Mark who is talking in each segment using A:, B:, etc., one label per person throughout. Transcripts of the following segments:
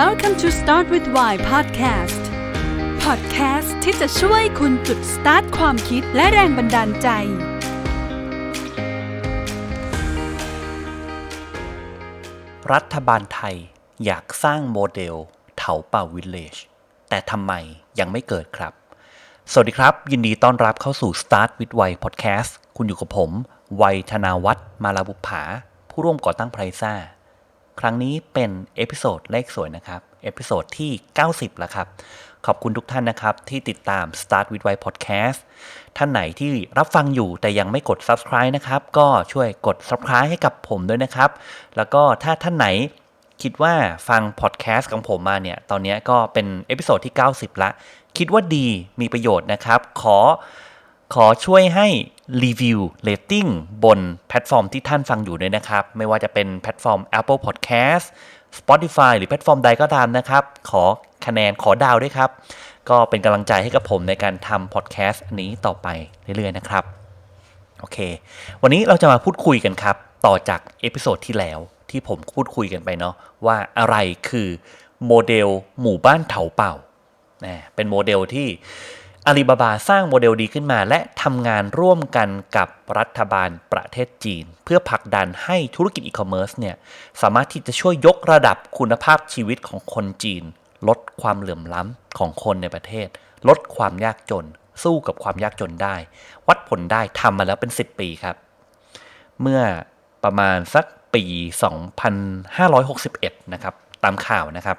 A: Welcome to Start with Why Podcast Podcast ที่จะช่วยคุณจุดสตาร์ทความคิดและแรงบันดาลใจ
B: รัฐบาลไทยอยากสร้างโมเดลเถาป่าวิลเลจแต่ทำไมยังไม่เกิดครับ สวัสดีครับ ยินดีต้อนรับเข้าสู่ Start with Why Podcast คุณอยู่กับผม วัยธนาวัฒน์มาลาบุภาผู้ร่วมก่อตั้งไพรซ่า ครั้งนี้เป็นเอพิโซดเลขสวยนะครับ เอพิโซดที่ 90 แล้วครับ ขอบคุณทุกท่านนะครับ ที่ติดตาม Start with Why Podcast ท่านไหนที่รับฟังอยู่แต่ยังไม่กด subscribe นะครับ ก็ช่วยกด subscribe ให้กับผมด้วยนะครับ แล้วก็ถ้าท่านไหนคิดว่าฟังพอดแคสต์ของผมมาเนี่ย ตอนนี้ก็เป็นเอพิโซดที่ 90 ละ คิดว่าดีมีประโยชน์นะครับ ขอ ขอช่วยให้รีวิวเรตติ้งบนแพลตฟอร์มที่ท่านฟังอยู่ด้วยนะครับ ไม่ว่าจะเป็นแพลตฟอร์ม Apple Podcast Spotify หรือแพลตฟอร์มใดก็ตามนะครับ ขอคะแนนขอดาวด้วยครับ ก็เป็นกำลังใจให้กับผมในการทำพอดแคสต์อันนี้ต่อไปเรื่อยๆนะครับ โอเค วันนี้เราจะมาพูดคุยกันครับ ต่อจากเอพิโซดที่แล้วที่ผมพูดคุยกันไปเนาะว่าอะไรคือโมเดลหมู่บ้านเถาเป่านะเป็นโมเดลที่ อาลีบาบาสร้างโมเดลดีขึ้นมา และทำงานร่วมกันกับรัฐบาลประเทศจีน เพื่อผลักดันให้ธุรกิจอีคอมเมิร์ซเนี่ยสามารถที่จะช่วยยกระดับคุณภาพชีวิตของคนจีน ลดความเหลื่อมล้ำของคนในประเทศ ลดความยากจน สู้กับความยากจนได้ วัดผลได้ทำมาแล้วเป็น 10 ปีครับ เมื่อประมาณสักปี 2561 นะครับตามข่าวนะครับ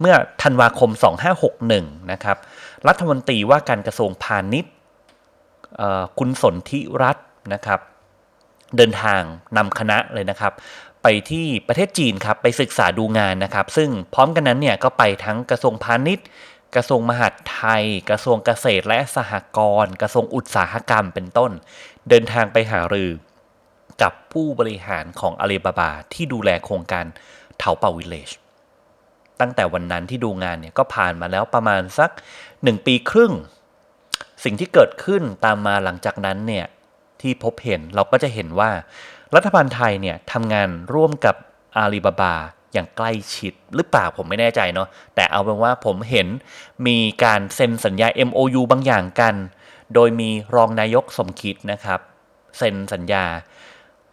B: เมื่อธันวาคม 2561 นะครับ รัฐมนตรีว่าการกระทรวงพาณิชย์คุณสนธิรัตน์นะครับ เดินทางนำคณะเลยนะครับ ไปที่ประเทศจีนครับ ไปศึกษาดูงานนะครับ ซึ่งพร้อมกันนั้นเนี่ยก็ไปทั้งกระทรวงพาณิชย์ กระทรวงมหาดไทย กระทรวงเกษตรและสหกรณ์ กระทรวงอุตสาหกรรมเป็นต้น เดินทางไปหารือกับผู้บริหารของอาลีบาบาที่ดูแลโครงการเถาเป่าวิลเลจ ตั้งแต่วันนั้นที่ดูงานเนี่ยก็ผ่านมาแล้วประมาณสักหนึ่งปีครึ่ง สิ่งที่เกิดขึ้นตามมาหลังจากนั้นเนี่ยที่พบเห็นเราก็จะเห็นว่า รัฐบาลไทยเนี่ยทำงานร่วมกับอาลีบาบาอย่างใกล้ชิดหรือเปล่าผมไม่แน่ใจเนาะแต่เอาเป็นว่าผมเห็นมีการเซ็นสัญญา MOU บางอย่างกัน โดยมีรองนายกสมคิดนะครับเซ็นสัญญา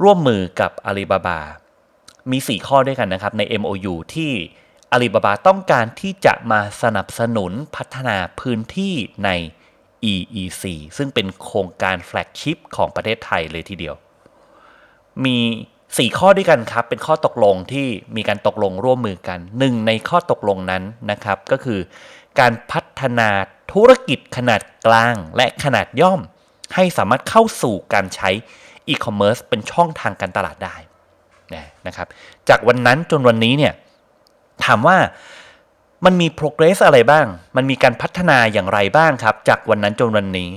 B: ร่วมมือกับอาลีบาบามี 4 ข้อด้วยกันนะครับใน MOU ที่ อาลีบาบาต้องการที่จะมาสนับสนุนพัฒนาพื้นที่ใน EEC ซึ่งเป็นโครงการแฟลกชิพของประเทศไทยเลยทีเดียว มี 4 ข้อด้วยกันครับ เป็นข้อตกลงที่มีการตกลงร่วมมือกันหนึ่งในข้อตกลงนั้นนะครับ ก็คือ การพัฒนาธุรกิจขนาดกลางและขนาดย่อม ให้สามารถเข้าสู่การใช้อีคอมเมิร์ซเป็นช่องทางการตลาดได้นะครับ จากวันนั้นจนวันนี้เนี่ย ถามว่ามันมี progress อะไรบ้าง มันมีการพัฒนาอย่างไรบ้างครับ จากวันนั้นจนวันนี้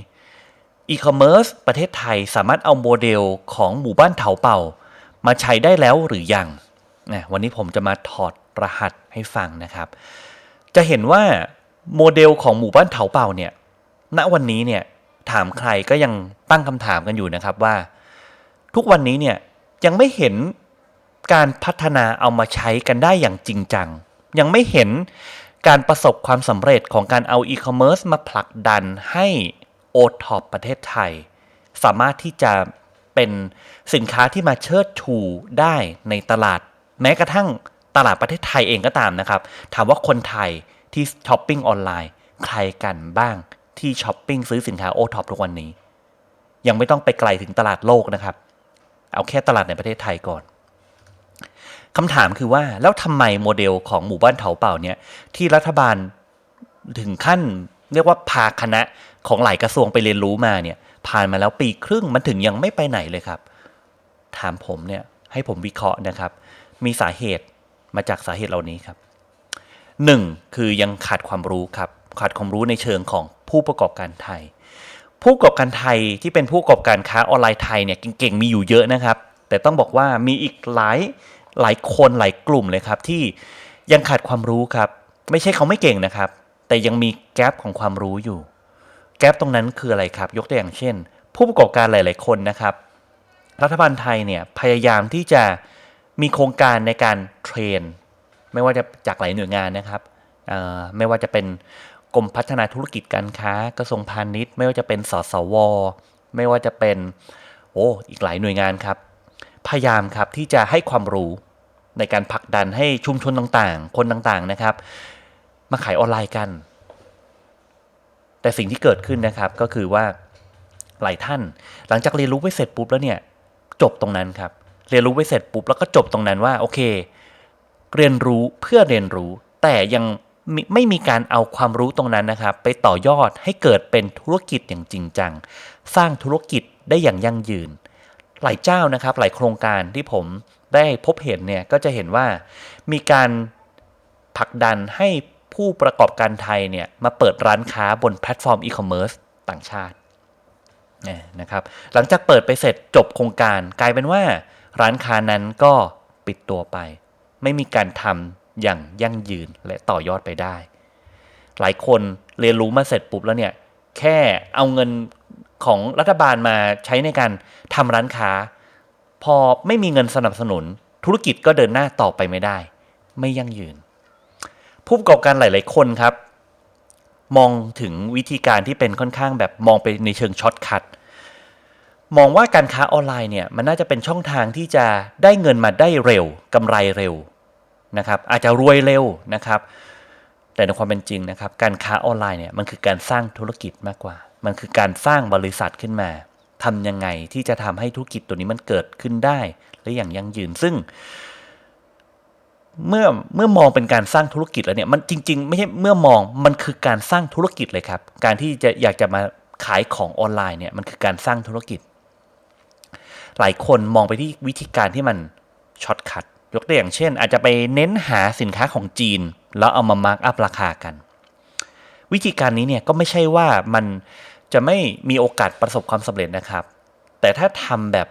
B: อีคอมเมิร์ซประเทศไทยสามารถเอาโมเดลของหมู่บ้านเถาเป่า มาใช้ได้แล้วหรือยังนะวันนี้ผมจะมาถอดรหัสให้ฟังนะครับ จะเห็นว่าโมเดลของหมู่บ้านเถาเป่าเนี่ย ณ วันนี้เนี่ยถามใครก็ยังตั้งคำถามกันอยู่นะครับว่า ทุกวันนี้เนี่ยยังไม่เห็น การพัฒนาเอามาใช้กันได้อย่างจริงจัง ยังไม่เห็นการประสบความสำเร็จของการเอาอีคอมเมิร์ซมาผลักดันให้โอท็อปประเทศไทย สามารถที่จะเป็นสินค้าที่มาเชิดชูได้ในตลาด แม้กระทั่งตลาดประเทศไทยเองก็ตามนะครับ ถามว่าคนไทยที่ช้อปปิ้งออนไลน์ ใครกันบ้างที่ช้อปปิ้งซื้อสินค้าโอท็อปทุกวันนี้ ยังไม่ต้องไปไกลถึงตลาดโลกนะครับ เอาแค่ตลาดในประเทศไทยก่อน คำถามคือว่าแล้วทำไมโมเดลของหมู่บ้านเถาเป่าเนี่ยที่รัฐบาลถึงขั้นเรียกว่าพาคณะของหลายกระทรวงไปเรียนรู้มาเนี่ย ผ่านมาแล้วปีครึ่งมันถึงยังไม่ไปไหนเลยครับ ถามผมเนี่ยให้ผมวิเคราะห์นะครับ มีสาเหตุมาจากสาเหตุเหล่านี้ครับหนึ่งคือยังขาดความรู้ครับ ขาดความรู้ในเชิงของผู้ประกอบการไทย ผู้ประกอบการไทยที่เป็นผู้ประกอบการค้าออนไลน์ไทยเนี่ยเก่งๆมีอยู่เยอะนะครับ แต่ต้องบอกว่ามีอีกหลายหลายคนหลายกลุ่มเลยครับที่ยังขาดความรู้ครับ ไม่ใช่เขาไม่เก่งนะครับ แต่ยังมีแกลบของความรู้อยู่ แกลบตรงนั้นคืออะไรครับ ยกตัวอย่างเช่น ผู้ประกอบการหลาย ๆ คนนะครับ รัฐบาลไทยเนี่ยพยายามที่จะมีโครงการในการเทรน ไม่ว่าจะจากหลายหน่วยงานนะครับไม่ว่าจะเป็นกรมพัฒนาธุรกิจการค้ากระทรวงพาณิชย์ ไม่ว่าจะเป็นสสว ไม่ว่าจะเป็นโอ้อีกหลายหน่วยงานครับ พยายามครับที่จะให้ความรู้ในการผลักดันให้ชุมชนต่างๆ คนต่างๆนะครับ มาขายออนไลน์กัน แต่สิ่งที่เกิดขึ้นนะครับก็คือว่าหลายท่าน หลังจากเรียนรู้ไปเสร็จปุ๊บแล้วเนี่ยจบตรงนั้นครับ เรียนรู้ไปเสร็จปุ๊บแล้วก็จบตรงนั้นว่าโอเค เรียนรู้เพื่อเรียนรู้ แต่ยังไม่มีการเอาความรู้ตรงนั้นนะครับ ไปต่อยอดให้เกิดเป็นธุรกิจอย่างจริงจัง สร้างธุรกิจได้อย่างยั่งยืน หลายเจ้านะครับ หลายโครงการที่ผมได้พบเห็นเนี่ยก็จะเห็นว่ามีการผลักดันให้ผู้ประกอบการไทยเนี่ยมาเปิดร้านค้าบนแพลตฟอร์มอีคอมเมิร์ซต่างชาตินะครับ หลังจากเปิดไปเสร็จจบโครงการกลายเป็นว่า ร้านค้านั้นก็ปิดตัวไป ไม่มีการทำอย่างยั่งยืนและต่อยอดไปได้ หลายคนเรียนรู้มาเสร็จปุ๊บแล้วเนี่ยแค่เอาเงิน ของรัฐบาลมาใช้ในการทำร้านค้า พอไม่มีเงินสนับสนุน ธุรกิจก็เดินหน้าต่อไปไม่ได้ ไม่ยั่งยืน ผู้ประกอบการหลาย ๆ คนครับ มองถึงวิธีการที่เป็นค่อนข้างแบบมองไปในเชิงช็อตคัทมองว่าการค้าออนไลน์เนี่ยมันน่าจะเป็นช่องทางที่จะได้เงินมาได้เร็วกำไรเร็วนะครับอาจจะรวยเร็วนะครับ แต่ในความเป็นจริงนะครับ การค้าออนไลน์เนี่ยมันคือการสร้างธุรกิจมากกว่า มันคือการสร้างบริษัทขึ้นมาทำยังไงที่จะทำให้ธุรกิจตัวนี้มันเกิดขึ้นได้ และอย่างยั่งยืนซึ่ง เมื่อเมื่อมองเป็นการสร้างธุรกิจแล้วเนี่ยมันจริง ๆ ไม่ใช่เมื่อมองมันคือการสร้างธุรกิจเลยครับ การที่จะอยากจะมาขายของออนไลน์เนี่ยมันคือการสร้างธุรกิจ หลายคนมองไปที่วิธีการที่มันช็อตคัทยกตัวอย่างเช่น อาจจะไปเน้นหาสินค้าของจีน แล้วเอามามาร์กอัพราคากัน วิธีการนี้เนี่ยก็ไม่ใช่ว่ามัน จะไม่มีโอกาสประสบความสำเร็จนะครับ แต่ถ้าทำแบบ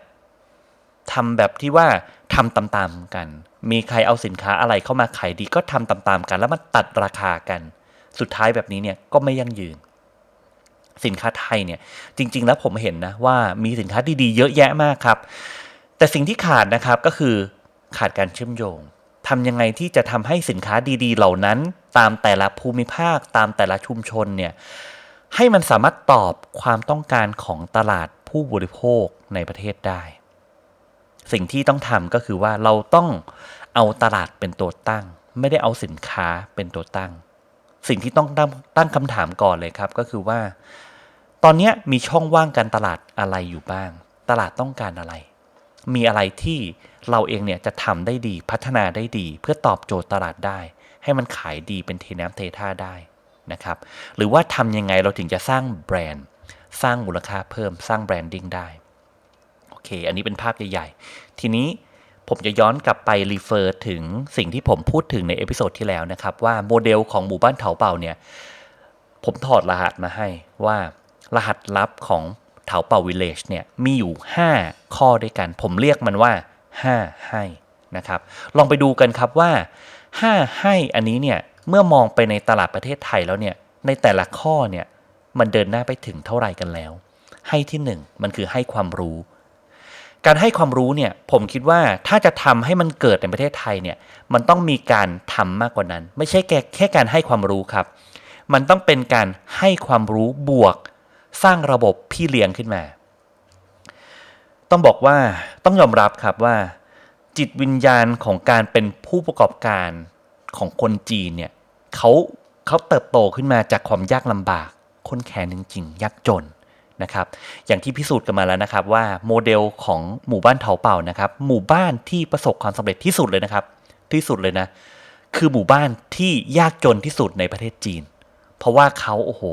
B: ทำแบบที่ว่าทำตามๆกัน มีใครเอาสินค้าอะไรเข้ามาขายดีก็ทำตามๆกัน แล้วมันตัดราคากัน สุดท้ายแบบนี้เนี่ยก็ไม่ยั่งยืน สินค้าไทยเนี่ยจริง ๆ แล้วผมเห็นนะว่ามีสินค้าดีๆ เยอะแยะมากครับ แต่สิ่งที่ขาดนะครับก็คือขาดการเชื่อมโยงทำยังไงที่จะทำให้สินค้าดี ๆ เหล่านั้น ตามแต่ละภูมิภาคตามแต่ละชุมชนเนี่ย ให้มันสามารถตอบความต้องการของตลาดผู้บริโภคในประเทศได้ สิ่งที่ต้องทำก็คือว่าเราต้องเอาตลาดเป็นตัวตั้ง ไม่ได้เอาสินค้าเป็นตัวตั้ง สิ่งที่ต้องตั้งงคำถามก่อนเลยครับก็คือว่า ตอนนี้มีช่องว่างการตลาดอะไรอยู่บ้าง ตลาดต้องการอะไร มีอะไรที่เราเองเนี่ยจะทำได้ดีพัฒนาได้ดี เพื่อตอบโจทย์ตลาดได้ ให้มันขายดีเป็นเทน้ำเทท่าได้ นะครับ หรือว่าทำยังไงเราถึงจะสร้างแบรนด์ สร้างมูลค่าเพิ่มสร้างแบรนดิ้งได้โอเค อันนี้เป็นภาพใหญ่ๆ ทีนี้ผมจะย้อนกลับไปรีเฟอร์ถึงสิ่งที่ผมพูดถึงในเอพิโซดที่แล้วนะครับ ว่าโมเดลของหมู่บ้านเถาเป่าเนี่ย ผมถอดรหัสมาให้ว่ารหัสลับของเถาเป่าวิลเลจเนี่ยมีอยู่ 5 ข้อด้วยกัน ผมเรียกมันว่า 5 ให้นะครับ ลองไปดูกันครับว่า 5 ให้อันนี้เนี่ย เมื่อมองไปในตลาดประเทศไทยแล้วเนี่ยในแต่ละข้อเนี่ยมันเดินหน้าไปถึงเท่าไหร่กันแล้ว ให้ที่ 1 มันคือให้ความรู้ การให้ความรู้เนี่ยผมคิดว่าถ้าจะทำให้มันเกิดในประเทศไทยเนี่ยมันต้องมีการทำมากกว่านั้น ไม่ใช่แค่แค่การให้ความรู้ครับ มันต้องเป็นการให้ความรู้บวก สร้างระบบพี่เลี้ยงขึ้นมา ต้องบอกว่าต้องยอมรับครับว่า จิตวิญญาณของการเป็นผู้ประกอบการของคนจีนเนี่ย เขาเขาเติบโตขึ้นมาจากความยากลำบากคนแค้นจริงๆยากจนนะครับ อย่างที่พิสูจน์กันมาแล้วนะครับว่าโมเดลของหมู่บ้านเถาเป่านะครับ หมู่บ้านที่ประสบความสำเร็จที่สุดเลยนะครับ ที่สุดเลยนะ คือหมู่บ้านที่ยากจนที่สุดในประเทศจีน เพราะว่าเขาโอ้โห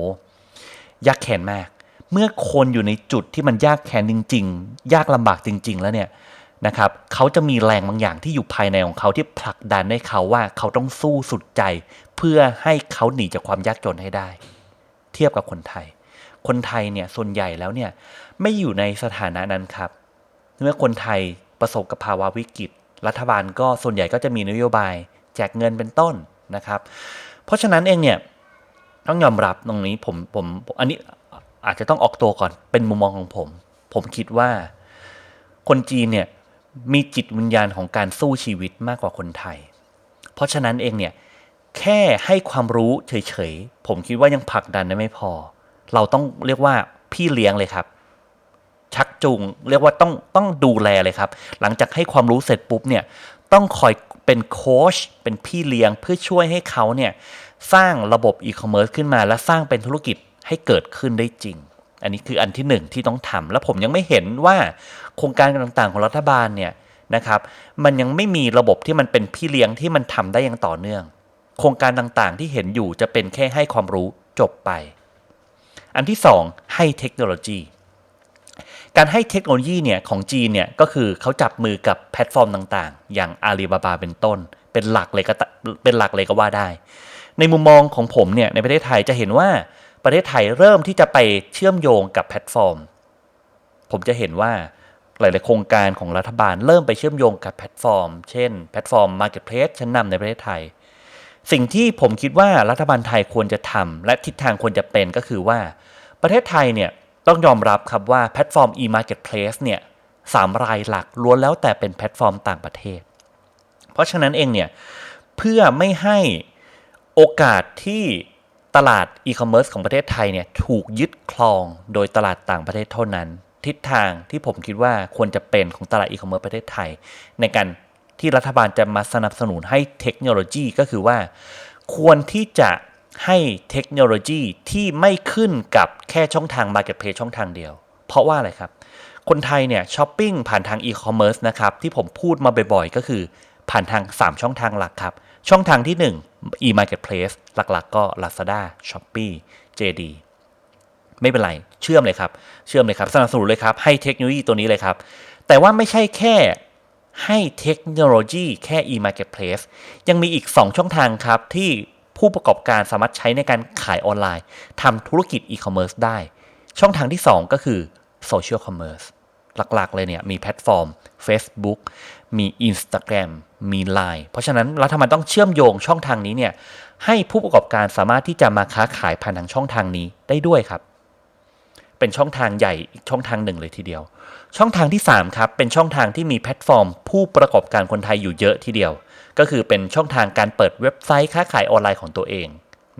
B: ยากแค้นมาก เมื่อคนอยู่ในจุดที่มันยากแค้นจริง ๆ ยากลำบากจริง ๆ แล้วเนี่ยนะครับเขาจะมีแรงบางอย่างที่อยู่ภายในของเขาที่ผลักดันให้เขาว่าเขาต้องสู้สุดใจ เพื่อให้เขาหนีจากความยากจนให้ได้ เทียบกับคนไทย คนไทยเนี่ยส่วนใหญ่แล้วเนี่ยไม่อยู่ในสถานะนั้นครับ เมื่อคนไทยประสบกับภาวะวิกฤต รัฐบาลก็ส่วนใหญ่ก็จะมีนโยบายแจกเงินเป็นต้นนะครับ เพราะฉะนั้นเองเนี่ยต้องยอมรับตรงนี้ผมผมอันนี้อาจจะต้องออกตัวก่อนเป็นมุมมองของผม ผมคิดว่าคนจีนเนี่ยมีจิตวิญญาณของการสู้ชีวิตมากกว่าคนไทย เพราะฉะนั้นเองเนี่ย แค่ให้ความรู้เฉยๆ ผมคิดว่ายังผลักดันได้ไม่พอ เราต้องเรียกว่าพี่เลี้ยงเลยครับ ชักจูงเรียกว่าต้องต้องดูแลเลยครับ หลังจากให้ความรู้เสร็จปุ๊บเนี่ยต้องคอยเป็นโค้ชเป็นพี่เลี้ยงเพื่อช่วยให้เขาเนี่ยสร้างระบบอีคอมเมิร์ซขึ้นมา และสร้างเป็นธุรกิจให้เกิดขึ้นได้จริง อันนี้คืออันที่หนึ่งที่ต้องทำแล้วผมยังไม่เห็นว่าโครงการต่างๆ ของรัฐบาลเนี่ยนะครับ มันยังไม่มีระบบที่มันเป็นพี่เลี้ยงที่มันทำได้อย่างต่อเนื่อง โครงการต่างๆ ที่เห็นอยู่จะเป็นแค่ให้ความรู้จบไป อันที่สองให้เทคโนโลยี การให้เทคโนโลยีเนี่ยของจีนเนี่ยก็คือเขาจับมือกับแพลตฟอร์มต่างๆ อย่างอาลีบาบาเป็นต้น เป็นหลักเลยก็เป็นหลักเลยก็ว่าได้ ในมุมมองของผมเนี่ยในประเทศไทยจะเห็นว่าประเทศไทยเริ่มที่จะไปเชื่อมโยงกับแพลตฟอร์ม ผมจะเห็นว่าหลาย ๆ โครงการของรัฐบาลเริ่มไปเชื่อมโยงกับแพลตฟอร์ม เช่น แพลตฟอร์ม Marketplace ชั้นนำในประเทศไทย สิ่งที่ผมคิดว่ารัฐบาลไทยควรจะทำและทิศทางควรจะเป็นก็คือว่า ประเทศไทยเนี่ยต้องยอมรับครับว่าแพลตฟอร์ม e-marketplace เนี่ยสามรายหลักล้วนแล้วแต่เป็นแพลตฟอร์มต่างประเทศ เพราะฉะนั้นเองเนี่ยเพื่อไม่ให้โอกาสที่ตลาดอีคอมเมิร์ซของประเทศไทยเนี่ยถูกยึดครองโดยตลาดต่างประเทศเท่านั้น ทิศทางที่ผมคิดว่าควรจะเป็นของตลาดอีคอมเมิร์ซประเทศไทย ในการ ที่รัฐบาลจะมาสนับสนุนให้เทคโนโลยีก็คือว่า ควรที่จะให้เทคโนโลยีที่ไม่ขึ้นกับแค่ช่องทาง Marketplace ช่องทางเดียว เพราะว่าอะไรครับ คนไทยเนี่ยช้อปปิ้งผ่านทางอีคอมเมิร์ซนะครับ ที่ผมพูดมาบ่อยๆ ก็คือผ่านทาง 3 ช่องทางหลักครับ ช่องทางที่ 1 e-marketplace หลักๆ ก็ Lazada Shopee JD ไม่เป็นไร เชื่อมเลยครับ เชื่อมเลยครับ สนับสนุนเลยครับ ให้เทคโนโลยีตัวนี้เลยครับ แต่ว่าไม่ใช่แค่ ให้เทคโนโลยีแค่ e-marketplace ยังมีอีก 2 ช่องทางครับ ที่ผู้ประกอบการสามารถใช้ในการขายออนไลน์ทำธุรกิจ e-commerce ได้ ช่องทางที่ 2 ก็คือ social commerce หลักๆ เลยเนี่ย มีแพลตฟอร์ม Facebook มี Instagram มี Line เพราะฉะนั้นรัฐบาลต้องเชื่อมโยงช่องทางนี้เนี่ยให้ผู้ประกอบการสามารถที่จะมาค้าขายผ่านทางช่องทางนี้ได้ด้วยครับ เป็นช่องทางใหญ่อีกช่องทางหนึ่งเลยทีเดียว ช่องทางที่ 3 ครับ เป็นช่องทางที่มีแพลตฟอร์ม ผู้ประกอบการคนไทยอยู่เยอะทีเดียว ก็คือเป็นช่องทางการเปิดเว็บไซต์ค้าขายออนไลน์ของตัวเอง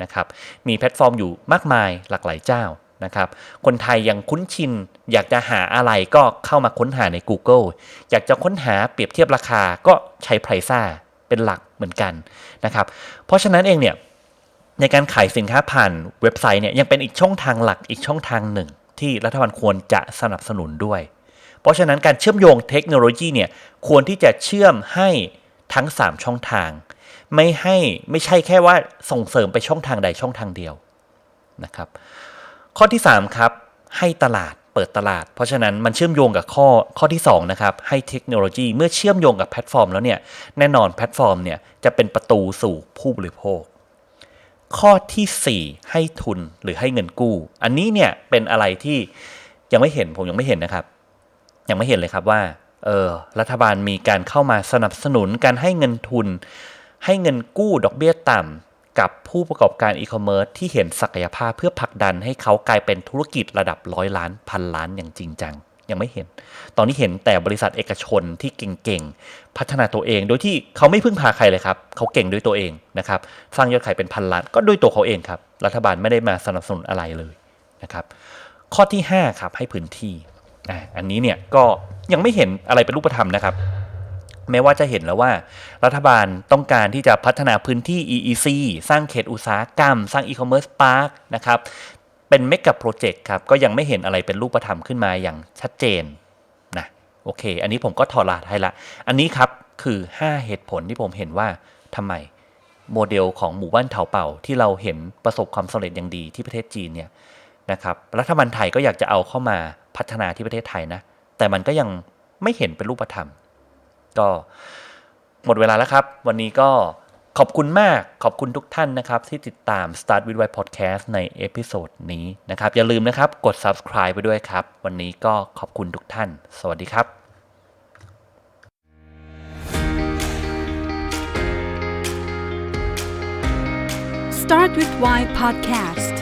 B: นะครับมีแพลตฟอร์มอยู่มากมายหลากหลายเจ้านะครับคนไทยยังคุ้นชิน อยากจะหาอะไรก็เข้ามาค้นหาใน Google อยากจะค้นหาเปรียบเทียบราคาก็ใช้ไพรซ่าเป็นหลักเหมือนกันนะครับเพราะฉะนั้นเองเนี่ยในการขายสินค้าผ่านเว็บไซต์เนี่ยยังเป็นอีกช่องทางหลักอีกช่องทางหนึ่ง ที่รัฐบาลควรจะสนับสนุนด้วย เพราะฉะนั้นการเชื่อมโยงเทคโนโลยีเนี่ยควรที่จะเชื่อมให้ทั้ง 3 ช่องทาง ไม่ให้ไม่ใช่แค่ว่าส่งเสริมไปช่องทางใดช่องทางเดียวนะครับ ข้อที่ 3 ครับ ให้ตลาดเปิดตลาด เพราะฉะนั้นมันเชื่อมโยงกับข้อข้อที่2นะครับให้เทคโนโลยีเมื่อเชื่อมโยงกับแพลตฟอร์มแล้วเนี่ยแน่นอนแพลตฟอร์มเนี่ยจะเป็นประตูสู่ผู้บริโภค ข้อทีสี่ 4 ให้ทุนหรือให้เงินกู้ อันนี้เนี่ยเป็นอะไรที่ยังไม่เห็นผมยังไม่เห็นนะครับ ยังไม่เห็นเลยครับว่าเออรัฐบาลมีการเข้ามาสนับสนุนการให้เงินทุน ให้เงินกู้ดอกเบี้ยต่ำกับผู้ประกอบการอีคอมเมิร์ซที่เห็นศักยภาพเพื่อผลักดันให้เขากลายเป็นธุรกิจระดับร้อยล้านพันล้านอย่างจริงจัง ยังไม่เห็น ตอนนี้เห็นแต่บริษัทเอกชนที่เก่งๆ พัฒนาตัวเอง โดยที่เขาไม่พึ่งพาใครเลยครับ เขาเก่งด้วยตัวเองนะครับ สร้างยอดขายเป็นพันล้านก็ด้วยตัวเขาเองครับ รัฐบาลไม่ได้มาสนับสนุนอะไรเลยนะครับ ข้อที่ 5 ครับ ให้พื้นที่ อันนี้เนี่ยก็ยังไม่เห็นอะไรเป็นรูปธรรมนะครับ แม้ว่าจะเห็นแล้วว่า รัฐบาลต้องการที่จะพัฒนาพื้นที่ EEC สร้างเขตอุตสาหกรรม สร้าง e-commerce park นะครับ เป็นเมกะโปรเจกต์ครับ ก็ยังไม่เห็นอะไรเป็นรูปธรรมขึ้นมาอย่างชัดเจนนะโอเค อันนี้ผมก็ถอดรหัสให้ละ อันนี้ครับคือ 5 เหตุผลที่ผมเห็นว่าทำไมโมเดลของหมู่บ้านเถาเป่าที่เราเห็นประสบความสำเร็จอย่างดีที่ประเทศจีนเนี่ยนะครับรัฐบาลไทยก็อยากจะเอาเข้ามาพัฒนาที่ประเทศไทยนะ แต่มันก็ยังไม่เห็นเป็นรูปธรรม ก็หมดเวลาแล้วครับ วันนี้ก็ ขอบคุณมากขอบคุณทุกท่านนะครับ ที่ติดตาม Start with Why Podcast ในเอพิโซดนี้นะครับ อย่าลืมนะครับ กด subscribe ไปด้วยครับ วันนี้ก็ขอบคุณทุกท่าน สวัสดีครับ
A: Start with Why Podcast